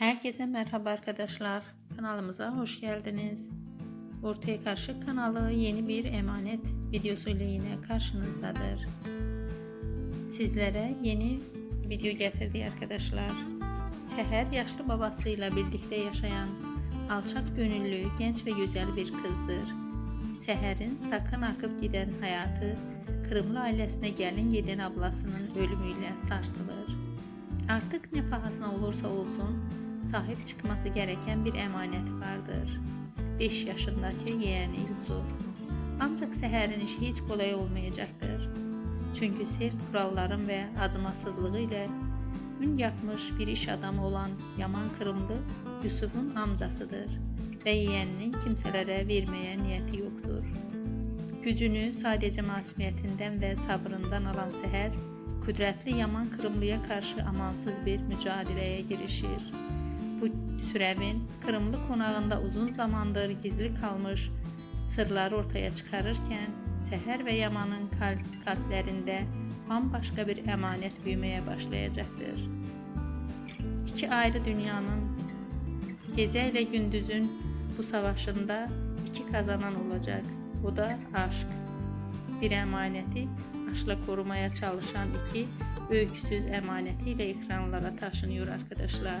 Herkese merhaba arkadaşlar. Kanalımıza hoş geldiniz. Ortaya Karşı kanalı yeni bir emanet videosuyla yine karşınızdadır. Sizlere yeni video getirdi arkadaşlar. Seher yaşlı babasıyla birlikte yaşayan alçak gönüllü, genç ve güzel bir kızdır. Seher'in sakın akıp giden hayatı Kırımlı ailesine gelin giden ablasının ölümüyle sarsılır. Artık ne pahasına olursa olsun sahip çıkması gereken bir emanet vardır. 5 yaşındaki yeğeni Yusuf. Ancak Seher'in işi hiç kolay olmayacaktır. Çünkü sert kuralların ve acımasızlığı ile ün yapmış bir iş adamı olan Yaman Kırımlı Yusuf'un amcasıdır ve yeğeninin kimselere vermeye niyeti yoktur. Gücünü sadece masumiyetinden ve sabrından alan Seher, kudretli Yaman Kırımlı'ya karşı amansız bir mücadeleye girişir. Bu sürevin Kırımlı konağında uzun zamandır gizli kalmış sırları ortaya çıkarırken Seher ve Yaman'ın kalp kalplerinde bambaşka bir emanet büyümeye başlayacaktır. İki ayrı dünyanın gece ile gündüzün bu savaşında iki kazanan olacak. O da aşk. Bir emaneti aşkla korumaya çalışan iki öyküsüz emanetiyle ekranlara taşınıyor arkadaşlar.